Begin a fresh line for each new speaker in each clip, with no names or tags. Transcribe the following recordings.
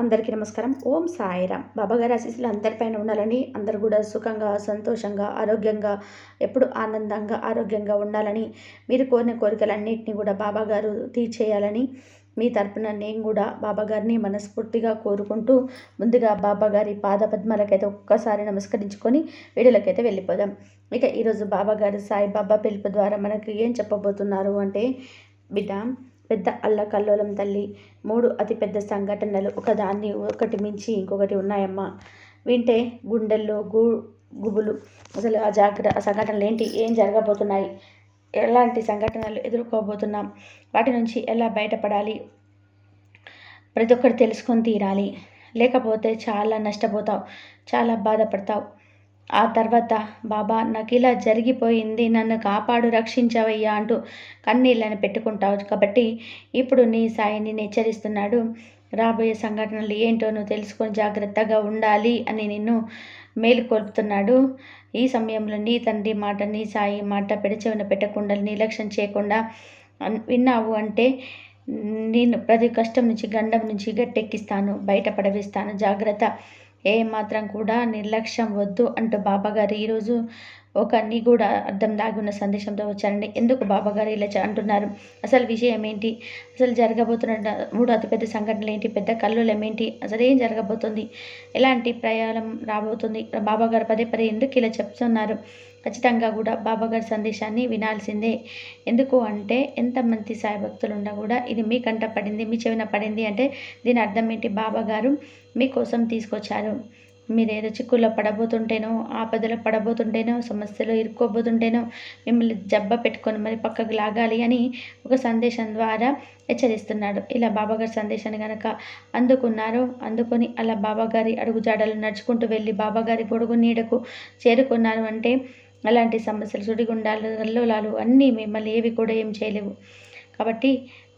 అందరికీ నమస్కారం. ఓం సాయిరామ్. బాబాగారి ఆశీస్సులు అందరిపైన ఉండాలని అందరు కూడా సుఖంగా సంతోషంగా ఆరోగ్యంగా ఎప్పుడు ఆనందంగా ఆరోగ్యంగా ఉండాలని మీరు కోరిన కోరికలన్నింటినీ కూడా బాబాగారు తీర్చేయాలని మీ తరపున నేను కూడా బాబాగారిని మనస్ఫూర్తిగా కోరుకుంటూ ముందుగా బాబాగారి పాద పద్మాలకైతే ఒక్కసారి నమస్కరించుకొని వీడియోలకైతే వెళ్ళిపోదాం. ఇక ఈరోజు బాబాగారు సాయిబాబా పిలుపు ద్వారా మనకి ఏం చెప్పబోతున్నారు అంటే బిడ్డ పెద్ద అల్లకల్లోలం తల్లి. మూడు అతిపెద్ద సంఘటనలు ఒకదాన్ని ఒకటి మించి ఇంకొకటి ఉన్నాయమ్మా. వింటే గుండెల్లో గు గుబులు. అసలు ఆ జాగ్రత్త ఆ సంఘటనలు ఏంటి? ఏం జరగబోతున్నాయి? ఎలాంటి సంఘటనలు ఎదుర్కోబోతున్నాం? వాటి నుంచి ఎలా బయటపడాలి? ప్రతి ఒక్కరు తెలుసుకొని తీరాలి. లేకపోతే చాలా నష్టపోతావు. చాలా బాధపడతావు. ఆ తర్వాత బాబా నాకు ఇలా జరిగిపోయింది. నన్ను కాపాడు రక్షించవయ్యా అంటూ కన్నీళ్ళని పెట్టుకుంటావు కాబట్టి ఇప్పుడు నీ సాయిని హెచ్చరిస్తున్నాడు. రాబోయే సంఘటనలు ఏంటో నువ్వు తెలుసుకొని జాగ్రత్తగా ఉండాలి అని నిన్ను మేలుకొల్పుతున్నాడు. ఈ సమయంలో నీ తండ్రి మాట నీ సాయి మాట పెడచెవిన పెట్టకుండా నిర్లక్ష్యం చేయకుండా విన్నావు అంటే నేను ప్రతి కష్టం నుంచి గండం నుంచి గట్టెక్కిస్తాను బయట పడవేస్తాను జాగ్రత్త. ఏమాత్రం మాత్రం కూడా నిర్లక్ష్యం వద్దు అంటూ బాబాగారు ఈరోజు ఒక కూడా అర్థం దాగున్న సందేశంతో వచ్చారండి. ఎందుకు బాబాగారు ఇలా అంటున్నారు? అసలు విషయం ఏంటి? అసలు జరగబోతున్న మూడు అతిపెద్ద సంఘటనలు ఏంటి? పెద్ద కల్లులం ఏంటి? అసలు ఏం జరగబోతుంది? ఎలాంటి ప్రయాణం రాబోతుంది? బాబాగారు పదే పదే ఎందుకు ఇలా చెప్తున్నారు? ఖచ్చితంగా కూడా బాబాగారి సందేశాన్ని వినాల్సిందే. ఎందుకు అంటే ఎంతమంది సాయి భక్తులు ఉన్నా కూడా ఇది మీ కంట పడింది మీ చెవిన పడింది అంటే దీని అర్థం ఏంటి? బాబాగారు మీకోసం తీసుకొచ్చారు. మీరు ఏదో చిక్కుల్లో పడబోతుంటేనో ఆపదలో పడబోతుంటేనో సమస్యలు ఇరుక్కోబోతుంటేనో మిమ్మల్ని జబ్బ పెట్టుకొని మరి పక్కకు లాగాలి అని ఒక సందేశం ద్వారా హెచ్చరిస్తున్నాడు. ఇలా బాబాగారి సందేశాన్ని కనుక అందుకున్నారు అందుకొని అలా బాబాగారి అడుగుజాడలు నడుచుకుంటూ వెళ్ళి బాబాగారి పొడుగు నీడకు చేరుకున్నారు అంటే అలాంటి సమస్యలు సుడిగుండాలు అల్లోలాలు అన్నీ మిమ్మల్ని ఏవి కూడా ఏం చేయలేవు. కాబట్టి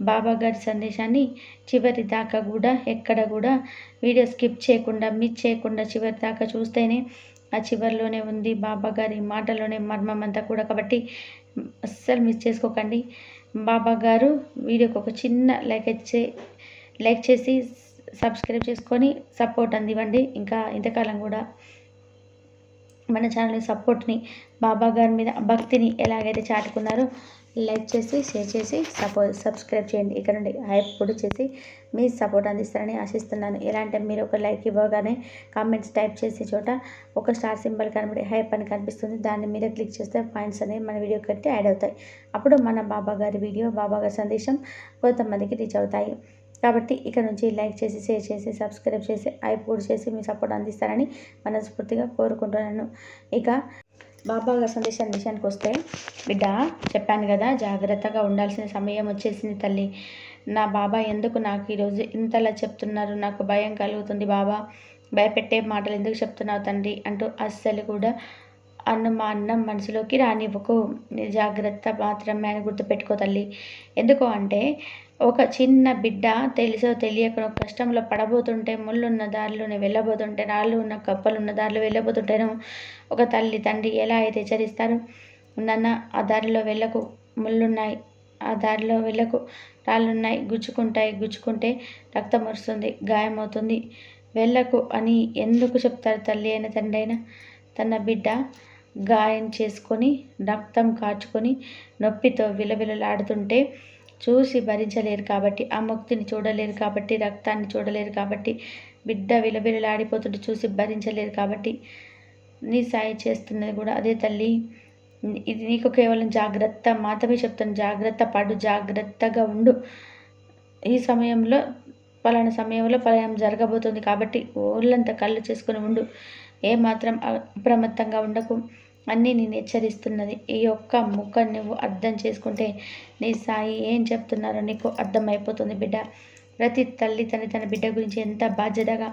బాబా గారి సందేశాన్ని చివరి దాకా కూడా ఎక్కడ కూడా వీడియో స్కిప్ చేయకుండా మిస్ చేయకుండా చివరి దాకా చూస్తేనే ఆ చివరిలోనే ఉంది బాబా గారి మాటలోనే మర్మం అంతా కూడా. కాబట్టి అస్సలు మిస్ చేసుకోకండి. బాబా గారు వీడియోకి ఒక చిన్న లైక్ ఇచ్చే లైక్ చేసి సబ్స్క్రైబ్ చేసుకొని సపోర్ట్ అందివ్వండి. ఇంకా ఇంతకాలం కూడా మన ఛానల్ సపోర్ట్ని బాబా గారి మీద భక్తిని ఎలాగైతే చాటుకున్నారో లైక్ చేసి షేర్ చేసి సపోర్ట్ సబ్స్క్రైబ్ చేయండి. ఇక్కడ నుండి హైప్ కూడా చేసి మీ సపోర్ట్ అందిస్తారని ఆశిస్తున్నాను. ఎలా అంటే మీరు ఒక లైక్ ఇవ్వగానే కామెంట్స్ టైప్ చేసే చోట ఒక స్టార్ సింబల్ కనబడి హైప్ అని కనిపిస్తుంది. దాని మీద క్లిక్ చేస్తే పాయింట్స్ అనేవి మన వీడియో కట్టి యాడ్ అవుతాయి. అప్పుడు మన బాబా గారి వీడియో బాబా గారి సందేశం కొంతమందికి రీచ్ అవుతాయి. కాబట్టి ఇక నుంచి లైక్ చేసి షేర్ చేసి సబ్స్క్రైబ్ చేసి ఐప్ చేసి మీ సపోర్ట్ అందిస్తారని మనస్ఫూర్తిగా కోరుకుంటున్నాను. ఇక బాబా సందేశం విషయానికి వస్తే బిడ్డ చెప్పాను కదా జాగ్రత్తగా ఉండాల్సిన సమయం వచ్చేసింది తల్లి. నా బాబా ఎందుకు నాకు ఈరోజు ఇంతలా చెప్తున్నారు? నాకు భయం కలుగుతుంది బాబా. భయపెట్టే మాటలు ఎందుకు చెప్తున్నావు తండ్రి? అంటూ అస్సలు కూడా అన్న మా అన్నం మనసులోకి రానివ్వకు. జాగ్రత్త మాత్రమే అని గుర్తుపెట్టుకో తల్లి. ఎందుకు అంటే ఒక చిన్న బిడ్డ తెలుసో తెలియక కష్టంలో పడబోతుంటే ముళ్ళున్న దారిలోనే వెళ్ళబోతుంటే రాళ్ళు ఉన్న కప్పలు ఉన్న దారిలో వెళ్ళబోతుంటేనో ఒక తల్లి తండ్రి ఎలా అయితే హెచ్చరిస్తారు? నాన్న ఆ దారిలో వెళ్ళకు. ముళ్ళున్నాయి. ఆ దారిలో వెళ్ళకు. రాళ్ళున్నాయి. గుచ్చుకుంటాయి. గుచ్చుకుంటే రక్తం వస్తుంది. గాయమవుతుంది వెళ్ళకు అని ఎందుకు చెప్తారు తల్లి అయిన తండ్రి అయినా తన బిడ్డ గాయం చేసుకొని రక్తం కాచుకొని నొప్పితో విలవిలలాడుతుంటే చూసి భరించలేరు కాబట్టి ఆ ముక్తిని చూడలేరు కాబట్టి రక్తాన్ని చూడలేరు కాబట్టి బిడ్డ విలవిలలాడిపోతుంటే చూసి భరించలేరు కాబట్టి నీ సాయి చేస్తున్నది కూడా అదే తల్లి. ఇది నీకు కేవలం జాగ్రత్త మాత్రమే చెప్తాను జాగ్రత్త పడు జాగ్రత్తగా ఉండు. ఈ సమయంలో పలానా సమయంలో పలానా జరగబోతుంది కాబట్టి ఊళ్ళంతా కళ్ళు చేసుకుని ఉండు. ఏమాత్రం అప్రమత్తంగా ఉండకు. అన్నీ నేను హెచ్చరిస్తున్నది. ఈ యొక్క ముక్క నువ్వు అర్థం చేసుకుంటే నీ సాయి ఏం చెప్తున్నారో నీకు అర్థమైపోతుంది బిడ్డ. ప్రతి తల్లి తన తన బిడ్డ గురించి ఎంత బాధ్యతగా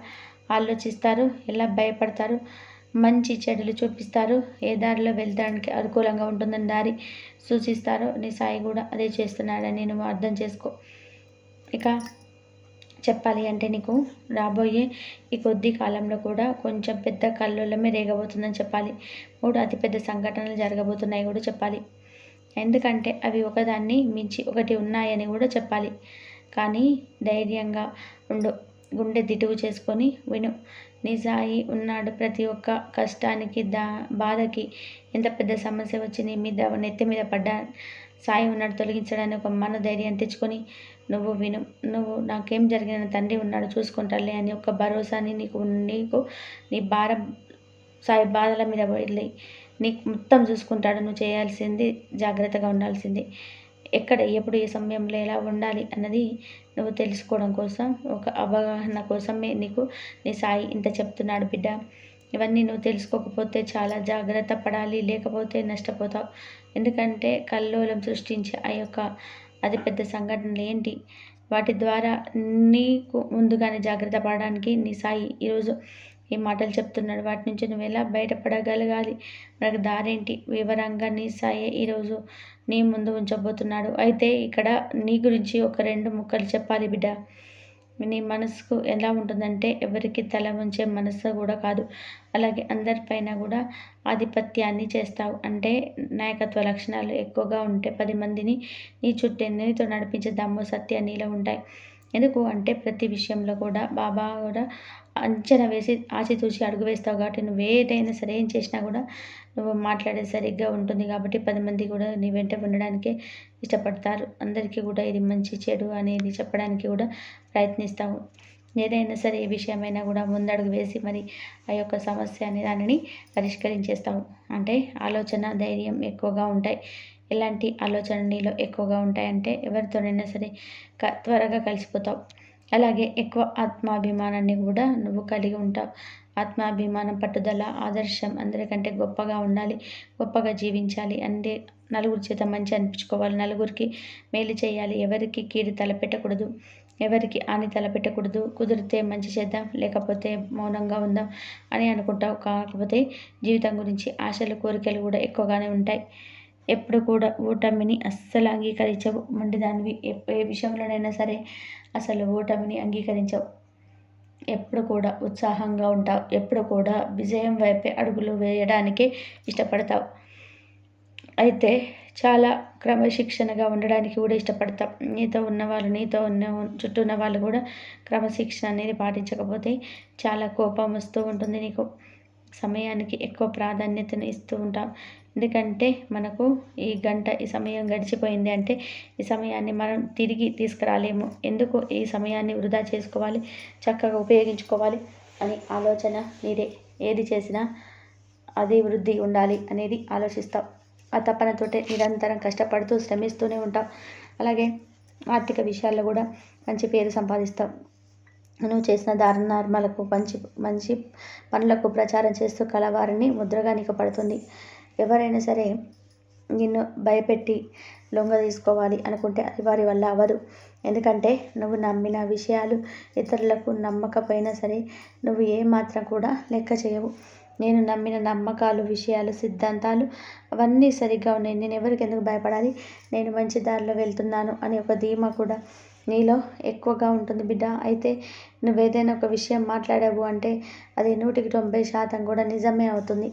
ఆలోచిస్తారు ఎలా భయపడతారు మంచి చెడులు చూపిస్తారు ఏ దారిలో వెళ్ళడానికి అనుకూలంగా ఉంటుందని దారి సూచిస్తారో నీ సాయి కూడా అదే చేస్తున్నాడని నువ్వు అర్థం చేసుకో. ఇక చెప్పాలి అంటే నీకు రాబోయే ఈ కొద్ది కాలంలో కూడా కొంచెం పెద్ద కల్లోలమే రేగబోతుందని చెప్పాలి. మూడు అతిపెద్ద సంఘటనలు జరగబోతున్నాయి కూడా చెప్పాలి. ఎందుకంటే అవి ఒకదాన్ని మించి ఒకటి ఉన్నాయని కూడా చెప్పాలి. కానీ ధైర్యంగా ఉండు. గుండె దిటువు చేసుకొని విను. నిజాయి ఉన్నాడు ప్రతి ఒక్క కష్టానికి దా బాధకి ఎంత పెద్ద సమస్య వచ్చి నీ మీద నెత్తి మీద పడ్డా సాయి ఉన్నాడు తొలగించడానికి ఒక మన ధైర్యం తెచ్చుకొని నువ్వు విను నువ్వు నాకేం జరిగిన తండ్రి ఉన్నాడు చూసుకుంటాలే అని ఒక భరోసాని నీకు నీకు నీ భారం సాయి బాధల మీద వెళ్ళి నీకు మొత్తం చూసుకుంటాడు నువ్వు చేయాల్సింది జాగ్రత్తగా ఉండాల్సింది. ఎక్కడ ఎప్పుడు ఏ సమయంలో ఎలా ఉండాలి అన్నది నువ్వు తెలుసుకోవడం కోసం ఒక అవగాహన కోసమే నీకు నీ సాయి ఇంత చెప్తున్నాడు బిడ్డ. ఇవన్నీ నువ్వు తెలుసుకోకపోతే చాలా జాగ్రత్త పడాలి లేకపోతే నష్టపోతావు. ఎందుకంటే కల్లోలం సృష్టించే ఆ యొక్క అది పెద్ద సంఘటనలు ఏంటి? వాటి ద్వారా నీకు ముందుగానే జాగ్రత్త పడడానికి నీ సాయి ఈరోజు ఈ మాటలు చెప్తున్నాడు. వాటి నుంచి నువ్వు ఎలా బయటపడగలగాలి? మనకు దారేంటి? వివరంగా నీ సాయి ఈరోజు నీ ముందు ఉంచబోతున్నాడు. అయితే ఇక్కడ నీ గురించి ఒక రెండు ముక్కలు చెప్పాలి బిడ్డ. నీ మనసుకు ఎలా ఉంటుందంటే ఎవరికి తల ఉంచే మనసు కూడా కాదు. అలాగే అందరిపైన కూడా ఆధిపత్యాన్ని చేస్తావు. అంటే నాయకత్వ లక్షణాలు ఎక్కువగా ఉంటే పది మందిని నీ చుట్టూ నీతో నడిపించే దమ్ము సత్య నీలో ఉంటాయి. ఎందుకు అంటే ప్రతి విషయంలో కూడా బాబా కూడా అంచనా వేసి ఆచితూచి అడుగు వేస్తావు కాబట్టి నువ్వు ఏదైనా సరే ఏం చేసినా కూడా నువ్వు మాట్లాడే సరిగ్గా ఉంటుంది కాబట్టి పది మంది కూడా నీ వెంట ఉండడానికే ఇష్టపడతారు. అందరికీ కూడా ఇది మంచి చెడు అనేది చెప్పడానికి కూడా ప్రయత్నిస్తావు. ఏదైనా సరే ఏ విషయమైనా కూడా ముందడుగు వేసి మరి ఆ యొక్క సమస్య అనే దానిని పరిష్కరించేస్తావు. అంటే ఆలోచన ధైర్యం ఎక్కువగా ఉంటాయి. ఎలాంటి ఆలోచన నీలో ఎక్కువగా ఉంటాయంటే ఎవరితోనైనా సరే క త్వరగా కలిసిపోతావు. అలాగే ఎక్కువ ఆత్మాభిమానాన్ని కూడా నువ్వు కలిగి ఉంటావు. ఆత్మాభిమానం పట్టుదల ఆదర్శం అందరికంటే గొప్పగా ఉండాలి గొప్పగా జీవించాలి. అంటే నలుగురి చేత మంచి అనిపించుకోవాలి. నలుగురికి మేలు చేయాలి. ఎవరికి కీడు తలపెట్టకూడదు. ఎవరికి హాని తలపెట్టకూడదు. కుదిరితే మంచి చేద్దాం లేకపోతే మౌనంగా ఉందాం అని అనుకుంటావు. కాకపోతే జీవితం గురించి ఆశలు కోరికలు కూడా ఎక్కువగానే ఉంటాయి. ఎప్పుడు కూడా ఓటమిని అస్సలు అంగీకరించవు. మొండిదానివి ఏ విషయంలోనైనా సరే అసలు ఓటమిని అంగీకరించవు. ఎప్పుడు కూడా ఉత్సాహంగా ఉంటావు. ఎప్పుడు కూడా విజయం వైపే అడుగులు వేయడానికే ఇష్టపడతావు. అయితే చాలా క్రమశిక్షణగా ఉండడానికి కూడా ఇష్టపడతాం నీతో ఉన్నవాళ్ళు నీతో ఉన్న చుట్టూ ఉన్న వాళ్ళు కూడా క్రమశిక్షణ అనేది పాటించకపోతే చాలా కోపం వస్తూ ఉంటుంది నీకు. సమయానికి ఎక్కువ ప్రాధాన్యతను ఇస్తూ ఉంటాం ఎందుకంటే మనకు ఈ గంట ఈ సమయం గడిచిపోయింది అంటే ఈ సమయాన్ని మనం తిరిగి తీసుకురాలేము. ఎందుకు ఈ సమయాన్ని వృధా చేసుకోవాలి? చక్కగా ఉపయోగించుకోవాలి అని ఆలోచన మీరే ఏది చేసినా అది వృద్ధి ఉండాలి అనేది ఆలోచిస్తాం. ఆ తపనతోటే నిరంతరం కష్టపడుతూ శ్రమిస్తూనే ఉంటాం. అలాగే ఆర్థిక విషయాల్లో కూడా మంచి పేరు సంపాదిస్తాం. నువ్వు చేసిన దారుణార్మలకు మంచి మంచి పనులకు ప్రచారం చేస్తూ కలవారిని ముద్రగా నీకు పడుతుంది. ఎవరైనా సరే నిన్ను భయపెట్టి లొంగ తీసుకోవాలి అనుకుంటే అది వారి వల్ల అవ్వదు. ఎందుకంటే నువ్వు నమ్మిన విషయాలు ఇతరులకు నమ్మకపోయినా సరే నువ్వు ఏమాత్రం కూడా లెక్క చేయవు. నేను నమ్మిన నమ్మకాలు విషయాలు సిద్ధాంతాలు అవన్నీ సరిగ్గా ఉన్నాయి. నేను ఎవరికి ఎందుకు భయపడాలి? నేను మంచి దారిలో వెళ్తున్నాను అనే ఒక ధీమా కూడా నీలో ఎక్కువగా ఉంటుంది బిడ్డ. అయితే నువ్వేదైనా ఒక విషయం మాట్లాడావు అంటే అది నూటికి తొంభై శాతం కూడా నిజమే అవుతుంది.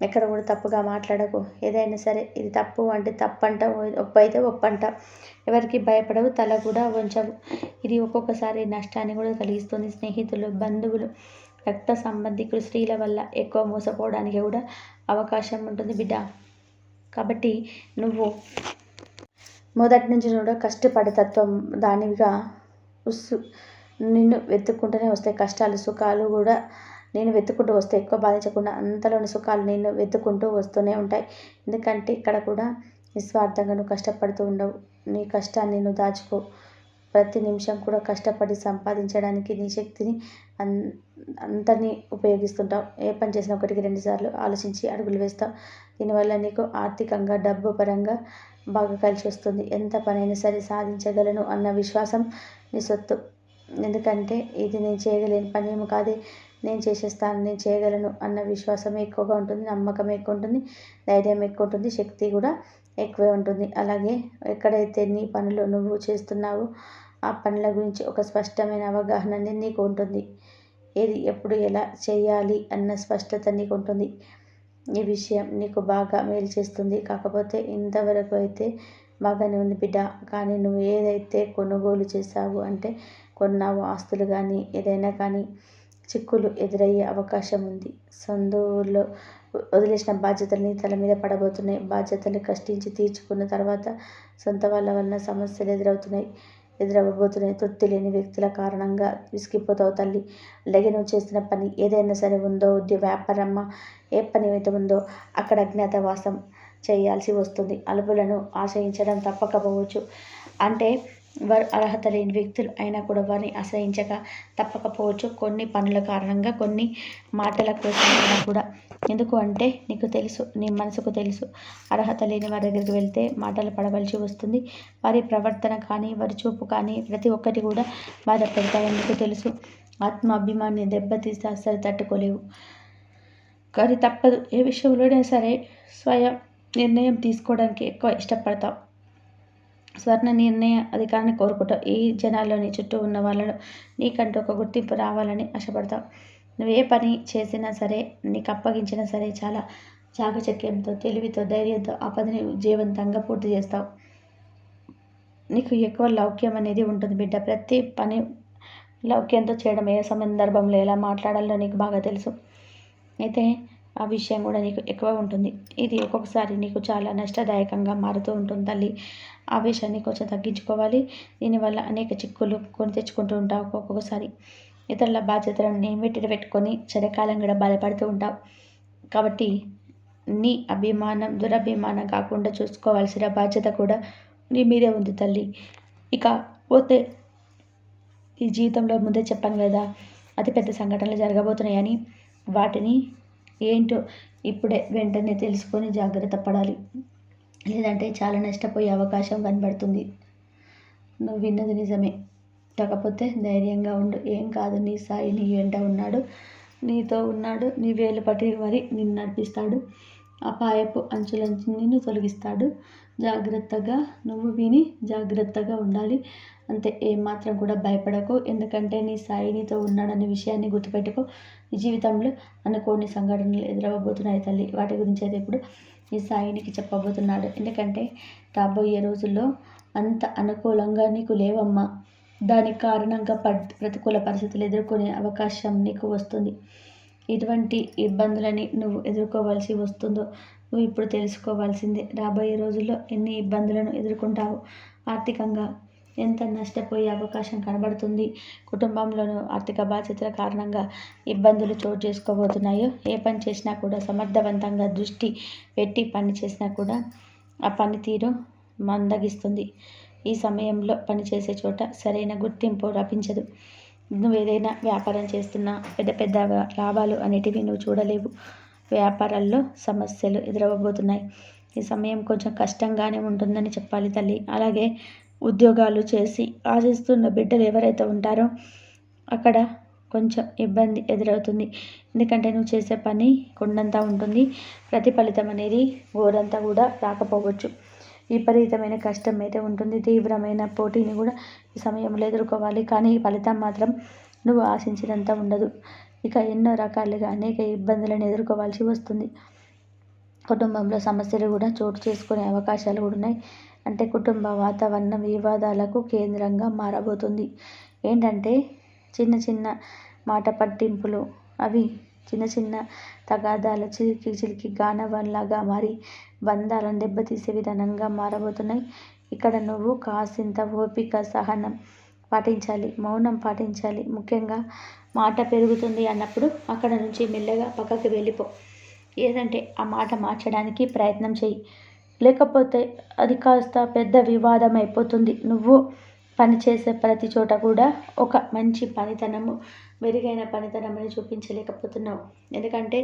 ఎక్కడ కూడా తప్పుగా మాట్లాడకు. ఏదైనా సరే ఇది తప్పు అంటే తప్పంట ఒప్పైతే ఒప్పు అయితే ఎవరికి భయపడవు తల కూడా వంచవు. ఇది ఒక్కొక్కసారి నష్టాన్ని కూడా కలిగిస్తుంది స్నేహితులు బంధువులు రక్త సంబంధికులు స్త్రీల వల్ల ఎక్కువ మోసపోవడానికి కూడా అవకాశం ఉంటుంది బిడ్డ. కాబట్టి నువ్వు మొదటి నుంచి కూడా కష్టపడే తత్వం దానివిగా ఉస్సు నిన్ను వెతుక్కుంటూనే వస్తాయి కష్టాలు సుఖాలు కూడా నేను వెతుక్కుంటూ వస్తే ఎక్కువ బాధించకుండా అంతలోని సుఖాలు నేను వెతుక్కుంటూ వస్తూనే ఉంటాయి. ఎందుకంటే ఇక్కడ కూడా నిస్వార్థంగా నువ్వు కష్టపడుతూ ఉండవు. నీ కష్టాన్ని నువ్వు దాచుకో. ప్రతి నిమిషం కూడా కష్టపడి సంపాదించడానికి నీ శక్తిని అన్ అంతని ఉపయోగిస్తుంటావు. ఏ పని చేసినా ఒకటికి రెండుసార్లు ఆలోచించి అడుగులు వేస్తావు. దీనివల్ల నీకు ఆర్థికంగా డబ్బు పరంగా బాగా కలిసి వస్తుంది. ఎంత పనైనా సరే సాధించగలను అన్న విశ్వాసం నీ సొత్తు. ఎందుకంటే ఇది నేను చేయగలేని పని ఏమో కాదే. నేను చేసేస్తాను నేను చేయగలను అన్న విశ్వాసం ఎక్కువగా ఉంటుంది నమ్మకం ఎక్కువ ఉంటుంది ధైర్యం ఎక్కువ ఉంటుంది శక్తి కూడా ఎక్కువే ఉంటుంది. అలాగే ఎక్కడైతే నీ పనులు నువ్వు చేస్తున్నావో ఆ పనుల గురించి ఒక స్పష్టమైన అవగాహన అనేది నీకు ఉంటుంది. ఏది ఎప్పుడు ఎలా చేయాలి అన్న స్పష్టత నీకు ఉంటుంది. ఈ విషయం నీకు బాగా మేలు చేస్తుంది. కాకపోతే ఇంతవరకు అయితే బాగానే ఉంది బిడ్డ. కానీ నువ్వు ఏదైతే కొనుగోలు చేసావు అంటే కొన్నావు ఆస్తులు కానీ ఏదైనా కానీ చిక్కులు ఎదురయ్యే అవకాశం ఉంది. సందులో వదిలేసిన బాధ్యతల్ని తల మీద పడబోతున్నాయి. బాధ్యతలు కష్టించి తీర్చుకున్న తర్వాత సొంత వాళ్ళ వలన సమస్యలు ఎదురవుతున్నాయి. ఎదురవ్వబోతున్నాయి. తృప్తి లేని వ్యక్తుల కారణంగా విసిగిపోతావు తల్లి. అలాగే నువ్వు చేసిన పని ఏదైనా సరే ఉందో ఉద్యోగ వ్యాపారమ్మ ఏ పని అయితే ఉందో అక్కడ అజ్ఞాతవాసం చేయాల్సి వస్తుంది. అలుపులను ఆశ్రయించడం తప్పకపోవచ్చు. అంటే వారు అర్హత లేని వ్యక్తులు అయినా కూడా వారిని ఆశ్రయించక తప్పకపోవచ్చు. కొన్ని పనుల కారణంగా కొన్ని మాటల కోసం అయినా కూడా. ఎందుకు అంటే నీకు తెలుసు నీ మనసుకు తెలుసు. అర్హత లేని వారి దగ్గరికి వెళ్తే మాటలు పడవలసి వస్తుంది. వారి ప్రవర్తన కానీ వారి చూపు కానీ ప్రతి ఒక్కటి కూడా బాధ పెడతాయని నీకు తెలుసు. ఆత్మాభిమాన్ని దెబ్బతీస్తే అస్సలు తట్టుకోలేవు. కానీ తప్పదు. ఏ విషయంలోనే సరే స్వయం నిర్ణయం తీసుకోవడానికి ఎక్కువ ఇష్టపడతాం స్వర్ణ నిర్ణయ అధికారాన్ని కోరుకుంటావు. ఈ జనాల్లోని చుట్టూ ఉన్న వాళ్ళలో నీకంటూ ఒక గుర్తింపు రావాలని ఆశపడతావు. నువ్వు ఏ పని చేసినా సరే నీకు అప్పగించినా సరే చాలా చాకచక్యంతో తెలివితో ధైర్యంతో ఆ పనిని జీవంతంగా పూర్తి చేస్తావు. నీకు ఎక్కువ లౌక్యం అనేది ఉంటుంది బిడ్డ. ప్రతి పని లౌక్యంతో చేయడం ఏ సందర్భంలో ఎలా మాట్లాడాలో నీకు బాగా తెలుసు. అయితే ఆ విషయం కూడా నీకు ఎక్కువ ఉంటుంది. ఇది ఒక్కొక్కసారి నీకు చాలా నష్టదాయకంగా మారుతూ ఉంటుంది తల్లి. ఆవేశాన్ని కొంచెం తగ్గించుకోవాలి. దీనివల్ల అనేక చిక్కులు కొని తెచ్చుకుంటూ ఉంటావు ఒక్కొక్కసారి. ఇతరుల బాధ్యతలను వెట్టి పెట్టుకొని చలికాలం కూడా బాధపడుతూ ఉంటావు. కాబట్టి నీ అభిమానం దురభిమానం కాకుండా చూసుకోవాల్సిన బాధ్యత కూడా నీ మీదే ఉంది తల్లి. ఇక పోతే ఈ జీవితంలో ముందే చెప్పాను కదా అతిపెద్ద సంఘటనలు జరగబోతున్నాయని వాటిని ఏంటో ఇప్పుడే వెంటనే తెలుసుకొని జాగ్రత్త పడాలి. లేదంటే చాలా నష్టపోయే అవకాశం కనబడుతుంది. నువ్వు విన్నది నిజమే. కాకపోతే ధైర్యంగా ఉండు. ఏం కాదు నీ సాయి నీ వెంట ఉన్నాడు. నీతో ఉన్నాడు. నీ వేలు పట్టి మరి నిన్ను నడిపిస్తాడు. అపాయపు అంచులంచి నిన్ను తొలగిస్తాడు. జాగ్రత్తగా నువ్వు విని జాగ్రత్తగా ఉండాలి. అంతే ఏమాత్రం కూడా భయపడకు. ఎందుకంటే నీ సాయి నీతో ఉన్నాడనే విషయాన్ని గుర్తుపెట్టుకో. నీ జీవితంలో అనుకోని సంఘటనలు ఎదురవ్వబోతున్నాయి తల్లి. వాటి గురించి అయితే ఇప్పుడు నీ సాయినికి చెప్పబోతున్నాడు. ఎందుకంటే రాబోయే రోజుల్లో అంత అనుకూలంగా నీకు లేవమ్మా. దానికి కారణంగా పడ్ ప్రతికూల పరిస్థితులు ఎదుర్కొనే అవకాశం నీకు వస్తుంది. ఎటువంటి ఇబ్బందులని నువ్వు ఎదుర్కోవాల్సి వస్తుందో నువ్వు ఇప్పుడు తెలుసుకోవాల్సిందే. రాబోయే రోజుల్లో ఎన్ని ఇబ్బందులను ఎదుర్కొంటావు? ఆర్థికంగా ఎంత నష్టపోయే అవకాశం కనబడుతుంది? కుటుంబంలోనూ ఆర్థిక బాధ్యతల కారణంగా ఇబ్బందులు చోటు చేసుకోబోతున్నాయో? ఏ పని చేసినా కూడా సమర్థవంతంగా దృష్టి పెట్టి పని చేసినా కూడా ఆ పనితీరు మందగిస్తుంది. ఈ సమయంలో పనిచేసే చోట సరైన గుర్తింపు లభించదు. నువ్వు ఏదైనా వ్యాపారం చేస్తున్నా పెద్ద పెద్ద లాభాలు అనేటివి నువ్వు చూడలేవు. వ్యాపారాల్లో సమస్యలు ఎదురవబోతున్నాయి ఈ సమయం కొంచెం కష్టంగానే ఉంటుందని చెప్పాలి తల్లి. అలాగే ఉద్యోగాలు చేసి ఆశిస్తున్న బిడ్డలు ఎవరైతే ఉంటారో అక్కడ కొంచెం ఇబ్బంది ఎదురవుతుంది. ఎందుకంటే నువ్వు చేసే పని కొండంతా ఉంటుంది. ప్రతిఫలితం అనేది ఓరంతా కూడా రాకపోవచ్చు. విపరీతమైన కష్టం అయితే ఉంటుంది. తీవ్రమైన పోటీని కూడా ఈ సమయంలో ఎదుర్కోవాలి. కానీ ఈ ఫలితం మాత్రం నువ్వు ఆశించినంత ఉండదు. ఇక ఎన్నో రకాలుగా అనేక ఇబ్బందులను ఎదుర్కోవాల్సి వస్తుంది. కుటుంబంలో సమస్యలు కూడా చోటు చేసుకునే అవకాశాలు కూడా ఉన్నాయి. అంటే కుటుంబ వాతావరణం వివాదాలకు కేంద్రంగా మారబోతుంది. ఏంటంటే చిన్న చిన్న మాట పట్టింపులు అవి చిన్న చిన్న తగాదాలు చిలికి చిలికి గానవల్లాగా మారి బంధాలను దెబ్బతీసే విధానంగా మారబోతున్నాయి. ఇక్కడ నువ్వు కాసింత ఓపిక సహనం పాటించాలి మౌనం పాటించాలి. ముఖ్యంగా మాట పెరుగుతుంది అన్నప్పుడు అక్కడ నుంచి మెల్లగా పక్కకి వెళ్ళిపో. ఏదంటే ఆ మాట మార్చడానికి ప్రయత్నం చెయ్యి. లేకపోతే అది కాస్త పెద్ద వివాదం అయిపోతుంది. నువ్వు పనిచేసే ప్రతి చోట కూడా ఒక మంచి పనితనము మెరుగైన పనితనమని చూపించలేకపోతున్నావు. ఎందుకంటే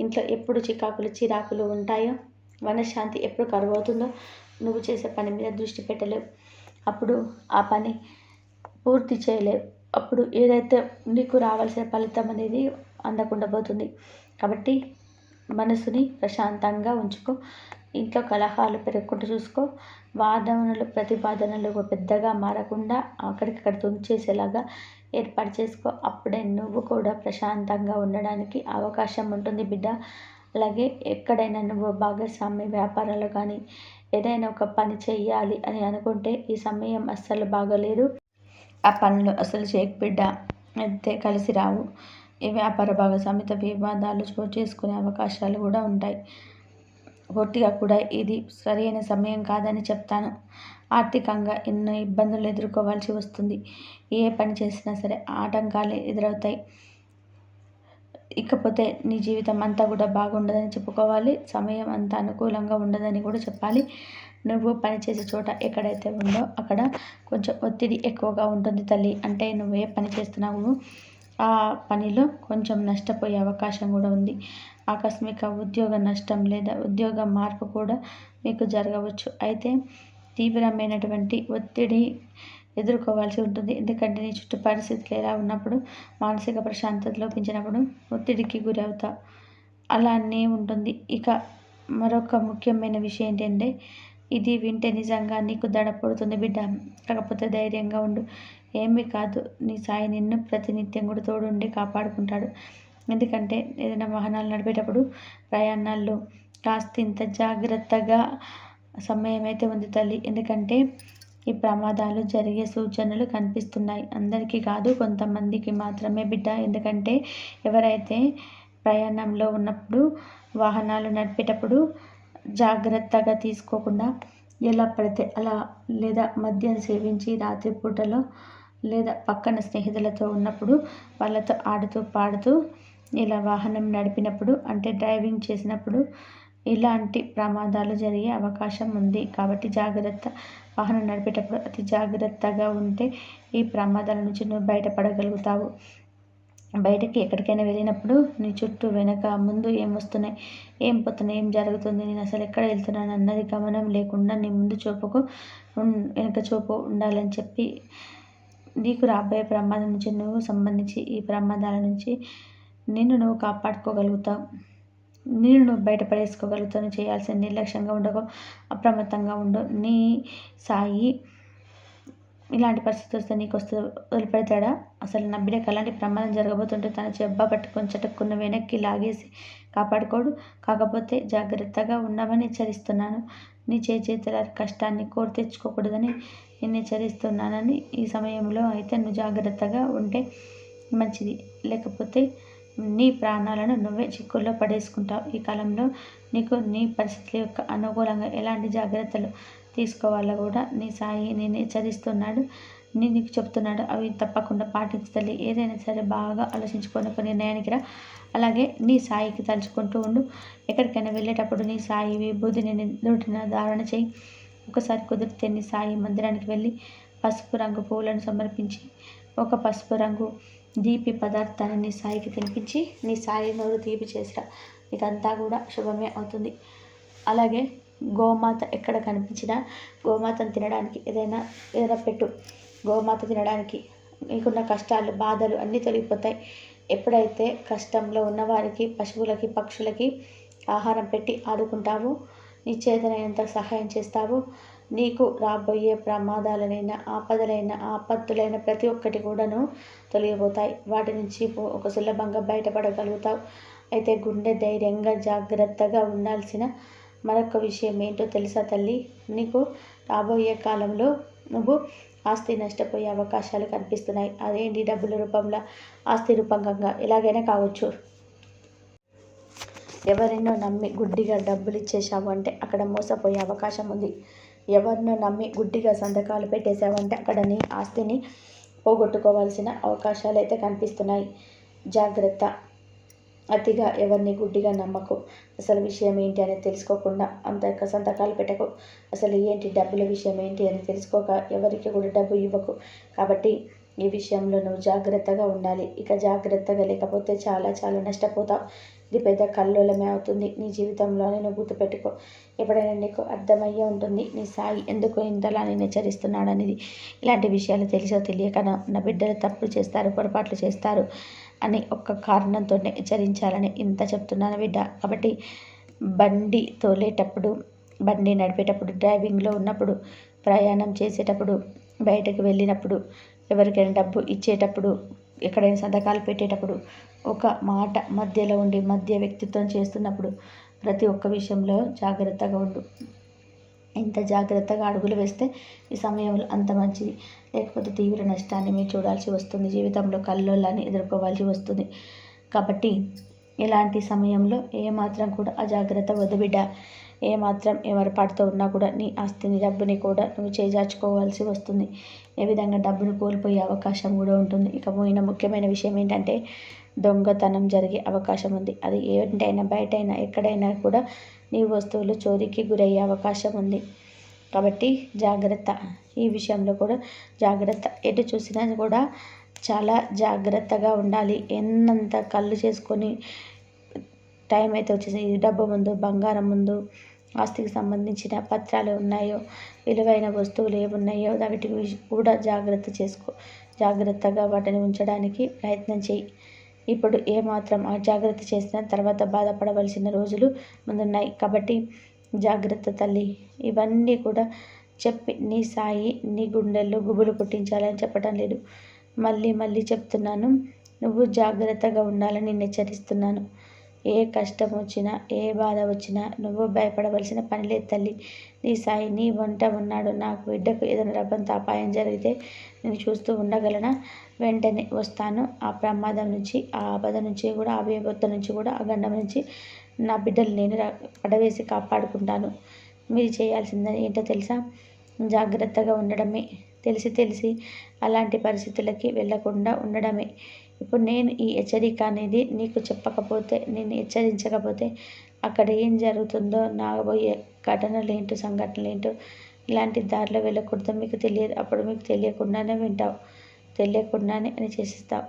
ఇంట్లో ఎప్పుడు చికాకులు చిరాకులు ఉంటాయో మనశ్శాంతి ఎప్పుడు కరువవుతుందో నువ్వు చేసే పని మీద దృష్టి పెట్టలేవు. అప్పుడు ఆ పని పూర్తి చేయలేవు. అప్పుడు ఏదైతే నీకు రావాల్సిన ఫలితం అనేది అందకుండా పోతుంది. కాబట్టి మనసుని ప్రశాంతంగా ఉంచుకో. ఇంట్లో కలహాలు పెరగకుండా చూసుకో. వాదనలు ప్రతిపాదనలు పెద్దగా మారకుండా అక్కడికక్కడ తుంచేసేలాగా ఏర్పాటు చేసుకో. అప్పుడే నువ్వు కూడా ప్రశాంతంగా ఉండడానికి అవకాశం ఉంటుంది బిడ్డ. అలాగే ఎక్కడైనా నువ్వు భాగస్వామ్య వ్యాపారాలు కానీ ఏదైనా ఒక పని చేయాలి అని అనుకుంటే ఈ సమయం అస్సలు బాగలేదు. ఆ పనులు అసలు చేయకు బిడ్డ అయితే కలిసి రావు. ఈ వ్యాపార భాగస్వామిత వివాదాలు చోటు చేసుకునే అవకాశాలు కూడా ఉంటాయి. పూర్తిగా కూడా ఇది సరైన సమయం కాదని చెప్తాను. ఆర్థికంగా ఎన్నో ఇబ్బందులు ఎదుర్కోవాల్సి వస్తుంది. ఏ పని చేసినా సరే ఆటంకాలు ఎదురవుతాయి. ఇకపోతే నీ జీవితం అంతా కూడా బాగుండదని చెప్పుకోవాలి. సమయం అంతా అనుకూలంగా ఉండదని కూడా చెప్పాలి. నువ్వు పనిచేసే చోట ఎక్కడైతే ఉందో అక్కడ కొంచెం ఒత్తిడి ఎక్కువగా ఉంటుంది తల్లి. అంటే నువ్వు ఏ పని చేస్తున్నావు. ఆ పనిలో కొంచెం నష్టపోయే అవకాశం కూడా ఉంది. ఆకస్మిక ఉద్యోగ నష్టం లేదా ఉద్యోగ మార్పు కూడా మీకు జరగవచ్చు. అయితే తీవ్రమైనటువంటి ఒత్తిడి ఎదుర్కోవాల్సి ఉంటుంది. ఎందుకంటే నీ చుట్టూ పరిస్థితులు ఎలా ఉన్నప్పుడు మానసిక ప్రశాంతత లోపించినప్పుడు ఒత్తిడికి గురి అవుతా అలానే ఉంటుంది. ఇక మరొక ముఖ్యమైన విషయం ఏంటంటే ఇది వింటే నిజంగా నీకు దడ పడుతుంది బిడ్డ. కాకపోతే ధైర్యంగా ఉండు. ఏమీ కాదు. నీ సాయి నిన్ను ప్రతినిత్యం కూడా తోడుండి కాపాడుకుంటాడు. ఎందుకంటే ఏదైనా వాహనాలు నడిపేటప్పుడు ప్రయాణాల్లో కాస్త ఇంత జాగ్రత్తగా సమయం అయితే ఉంది తల్లి. ఎందుకంటే ఈ ప్రమాదాలు జరిగే సూచనలు కనిపిస్తున్నాయి. అందరికీ కాదు కొంతమందికి మాత్రమే బిడ్డ. ఎందుకంటే ఎవరైతే ప్రయాణంలో ఉన్నప్పుడు వాహనాలు నడిపేటప్పుడు జాగ్రత్తగా తీసుకోకుండా ఎలా పడితే అలా లేదా మద్యం సేవించి రాత్రిపూటలో లేదా పక్కన స్నేహితులతో ఉన్నప్పుడు వాళ్ళతో ఆడుతూ పాడుతూ ఇలా వాహనం నడిపినప్పుడు అంటే డ్రైవింగ్ చేసినప్పుడు ఇలాంటి ప్రమాదాలు జరిగే అవకాశం ఉంది. కాబట్టి జాగ్రత్త వాహనం నడిపేటప్పుడు అతి జాగ్రత్తగా ఉంటే ఈ ప్రమాదాల నుంచి నువ్వు బయటపడగలుగుతావు. బయటకి ఎక్కడికైనా వెళ్ళినప్పుడు నీ చుట్టూ వెనక ముందు ఏం వస్తున్నాయి ఏం పోతున్నాయి ఏం జరుగుతుంది నేను అసలు ఎక్కడ వెళ్తున్నాను అన్నది గమనం లేకుండా నీ ముందు చూపుకు వెనక చూపు ఉండాలని చెప్పి నీకు రాబోయే ప్రమాదం నుంచి నువ్వు సంబంధించి ఈ ప్రమాదాల నుంచి నిన్ను నువ్వు కాపాడుకోగలుగుతావు నేను నువ్వు బయటపడేసుకోగలుగుతావు. చేయాల్సిన నిర్లక్ష్యంగా ఉండకు అప్రమత్తంగా ఉండు. నీ సాయి ఇలాంటి పరిస్థితి వస్తే నీకు వస్తే వదిలిపెడతాడా? అసలు నా బిడ్డకు అలాంటి ప్రమాదం జరగబోతుంటే తన చెబ్బ పట్టుకొని చటుక్కున్న వెనక్కి లాగేసి కాపాడుకోడు. కాకపోతే జాగ్రత్తగా ఉండమని హెచ్చరిస్తున్నాను. నీ చేతుల కష్టాన్ని కోరి తెచ్చుకోకూడదని నేను హెచ్చరిస్తున్నానని ఈ సమయంలో అయితే నువ్వు జాగ్రత్తగా ఉంటే మంచిది. లేకపోతే నీ ప్రాణాలను నువ్వే చిక్కుల్లో పడేసుకుంటావు. ఈ కాలంలో నీకు నీ పరిస్థితుల యొక్క అనుకూలంగా ఎలాంటి జాగ్రత్తలు తీసుకోవాలో కూడా? నీ సాయి నేను హెచ్చరిస్తున్నాడు నేను నీకు చెప్తున్నాడు అవి తప్పకుండా పాటించాలి ఏదైనా సరే బాగా ఆలోచించుకొని ఒక నిర్ణయానికి రా. అలాగే నీ సాయికి తలుచుకుంటూ ఉండు. ఎక్కడికైనా వెళ్ళేటప్పుడు నీ సాయి విభూతిని నోటిన ధారణ చేయి. ఒకసారి కుదిరితే నీ సాయి మందిరానికి వెళ్ళి పసుపు రంగు పువ్వులను సమర్పించి ఒక పసుపు రంగు దీపి పదార్థాన్ని నీ సాయికి తినిపించి నీ సాయి నోరు తీపి చేసిరా. ఇదంతా కూడా శుభమే అవుతుంది. అలాగే గోమాత ఎక్కడ కనిపించినా గోమాతను తినడానికి ఏదైనా ఏదైనా పెట్టు. గోమాత తినడానికి నీకున్న కష్టాలు బాధలు అన్నీ తొలగిపోతాయి. ఎప్పుడైతే కష్టంలో ఉన్నవారికి పశువులకి పక్షులకి ఆహారం పెట్టి ఆడుకుంటావు నీ చేతనైనంత సహాయం చేస్తావు నీకు రాబోయే ప్రమాదాలనైనా ఆపదలైన ఆపత్తులైన ప్రతి ఒక్కటి కూడాను తొలగిపోతాయి. వాటి నుంచి ఒక సులభంగా బయటపడగలుగుతావు. అయితే గుండె ధైర్యంగా జాగ్రత్తగా ఉండాల్సిన మరొక విషయం ఏంటో తెలుసా తల్లి? నీకు రాబోయే కాలంలో నువ్వు ఆస్తి నష్టపోయే అవకాశాలు కనిపిస్తున్నాయి. అదేంటి డబ్బుల రూపంలో ఆస్తి రూపంగా? ఎలాగైనా కావచ్చు. ఎవరినో నమ్మి గుడ్డిగా డబ్బులు ఇచ్చేసావు అంటే అక్కడ మోసపోయే అవకాశం ఉంది. ఎవరినో నమ్మి గుడ్డిగా సంతకాలు పెట్టేశావంటే అక్కడ నీ ఆస్తిని పోగొట్టుకోవాల్సిన అవకాశాలు అయితే కనిపిస్తున్నాయి. జాగ్రత్త. అతిగా ఎవరిని గుడ్డిగా నమ్మకు. అసలు విషయం ఏంటి అని తెలుసుకోకుండా అంత సంతకాలు పెట్టకు. అసలు ఏంటి డబ్బుల విషయం ఏంటి అని తెలుసుకోక ఎవరికి కూడా డబ్బు ఇవ్వకు. కాబట్టి ఈ విషయంలో నువ్వు జాగ్రత్తగా ఉండాలి. ఇక జాగ్రత్తగా లేకపోతే చాలా చాలా నష్టపోతావు. ఇది పెద్ద కల్లోలమే అవుతుంది. నీ జీవితంలోనే నువ్వు గుర్తుపెట్టుకో. ఎప్పుడైనా నీకు అర్థమయ్యే ఉంటుంది. నీ సాయి ఎందుకు ఇంతలా నేను హెచ్చరిస్తున్నాడు అనేది ఇలాంటి విషయాలు తెలిసో తెలియక నా బిడ్డలు తప్పులు చేస్తారు పొరపాట్లు చేస్తారు. అని ఒక్క కారణంతోనే హెచ్చరించాలని ఇంత చెప్తున్నాను బిడ్డ. కాబట్టి బండి తోలేటప్పుడు బండి నడిపేటప్పుడు డ్రైవింగ్లో ఉన్నప్పుడు ప్రయాణం చేసేటప్పుడు బయటకు వెళ్ళినప్పుడు ఎవరికైనా డబ్బు ఇచ్చేటప్పుడు ఎక్కడైనా సంతకాలు పెట్టేటప్పుడు ఒక మాట మధ్యలో ఉండి మధ్య వ్యక్తిత్వం చేస్తున్నప్పుడు ప్రతి ఒక్క విషయంలో జాగ్రత్తగా ఉండు. ఎంత జాగ్రత్తగా అడుగులు వేస్తే ఈ సమయంలో అంత మంచిది. లేకపోతే తీవ్ర నష్టాన్ని మీరు చూడాల్సి వస్తుంది. జీవితంలో కల్లోలాన్ని ఎదుర్కోవాల్సి వస్తుంది. కాబట్టి ఇలాంటి సమయంలో ఏమాత్రం కూడా అజాగ్రత్త వదిబిడ్డ ఏమాత్రం ఎవరిపాటుతో ఉన్నా కూడా నీ ఆస్తిని డబ్బుని కూడా నువ్వు చేజార్చుకోవాల్సి వస్తుంది. ఏ విధంగా డబ్బును కోల్పోయే అవకాశం కూడా ఉంటుంది. ఇక పోయిన ముఖ్యమైన విషయం ఏంటంటే దొంగతనం జరిగే అవకాశం ఉంది. అది ఏంటైనా బయటైనా ఎక్కడైనా కూడా నీ వస్తువులు చోరీకి గురయ్యే అవకాశం ఉంది. కాబట్టి జాగ్రత్త. ఈ విషయంలో కూడా జాగ్రత్త. ఎటు చూసినా కూడా చాలా జాగ్రత్తగా ఉండాలి. ఎన్నంత కళ్ళు చేసుకొని టైం అయితే వచ్చేసి డబ్బు ముందు బంగారం ముందు ఆస్తికి సంబంధించిన పత్రాలు ఉన్నాయో విలువైన వస్తువులు ఏమున్నాయో వాటి కూడా జాగ్రత్త చేసుకో. జాగ్రత్తగా వాటిని ఉంచడానికి ప్రయత్నం చేయి. ఇప్పుడు ఏమాత్రం జాగ్రత్త చేసిన తర్వాత బాధపడవలసిన రోజులు ముందున్నాయి. కాబట్టి జాగ్రత్త తల్లి ఇవన్నీ కూడా చెప్పి నీ సాయి నీ గుండెల్లో గుబులు పుట్టించాలని చెప్పడం లేదు. మళ్ళీ మళ్ళీ చెప్తున్నాను నువ్వు జాగ్రత్తగా ఉండాలని హెచ్చరిస్తున్నాను. ఏ కష్టం వచ్చినా ఏ బాధ వచ్చినా నువ్వు భయపడవలసిన పని లేదు తల్లి. నీ సాయి నీ వంట ఉన్నాడు. నాకు బిడ్డకు ఏదైనా రబ్బంత అపాయం జరిగితే నేను చూస్తూ ఉండగలనా? వెంటనే వస్తాను. ఆ ప్రమాదం నుంచి ఆ ఆపద నుంచి కూడా ఆ విపత్తు నుంచి కూడా ఆ గండం నుంచి నా బిడ్డలు నేను పడవేసి కాపాడుకుంటాను. మీరు చేయాల్సిందని ఏంటో తెలుసా? జాగ్రత్తగా ఉండడమే. తెలిసి తెలిసి అలాంటి పరిస్థితులకి వెళ్ళకుండా ఉండడమే. ఇప్పుడు నేను ఈ హెచ్చరిక అనేది నీకు చెప్పకపోతే నేను హెచ్చరించకపోతే అక్కడ ఏం జరుగుతుందో నాబోయే ఘటనలు ఏంటో సంఘటనలు ఏంటో ఇలాంటి దారిలో వెళ్ళకూడదు. మీకు తెలియదు. అప్పుడు మీకు తెలియకుండానే వింటావు. తెలియకుండానే అని చేసిస్తావు.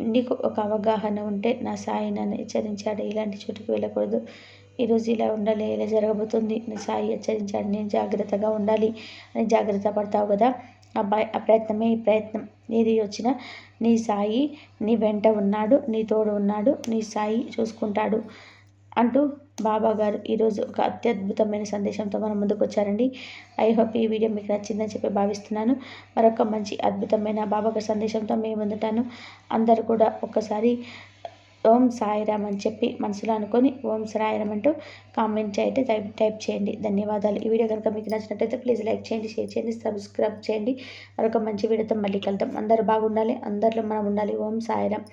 నీకు ఒక అవగాహన ఉంటే నా సాయి నన్ను హెచ్చరించాడు. ఇలాంటి చోటుకు వెళ్ళకూడదు. ఈరోజు ఇలా ఉండాలి ఇలా జరగబోతుంది. నా సాయి హెచ్చరించాడు. నేను జాగ్రత్తగా ఉండాలి అని జాగ్రత్త పడతావు కదా? అబ్బాయి ఆ ప్రయత్నమే ఈ ప్రయత్నం ఏది వచ్చినా నీ సాయి నీ వెంట ఉన్నాడు నీ తోడు ఉన్నాడు నీ సాయి చూసుకుంటాడు అంటూ బాబా గారు ఈరోజు ఒక అత్యద్భుతమైన సందేశంతో మన ముందుకు వచ్చారండి. ఐ హోప్ ఈ వీడియో మీకు నచ్చిందని చెప్పి భావిస్తున్నాను. మరొక మంచి అద్భుతమైన బాబా గారి సందేశంతో మేము ముందుంటాను. అందరూ కూడా ఒక్కసారి ఓం సాయిరామ్ అని చెప్పి మనసులో అనుకొని ఓం సాయిరామ్ అంటూ కామెంట్ అయితే టైప్ టైప్ చేయండి. ధన్యవాదాలు. ఈ వీడియో కనుక మీకు నచ్చినట్లయితే ప్లీజ్ లైక్ చేయండి షేర్ చేయండి సబ్స్క్రైబ్ చేయండి. మరొక మంచి వీడియోతో మళ్ళీ కలుద్దాం. అందరూ బాగుండాలి. అందరిలో మనం ఉండాలి. ఓం సాయిరామ్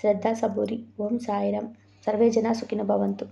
శ్రద్ధ సబూరి. ఓం సాయిరామ్ సర్వే జన సుఖిన భవంతు.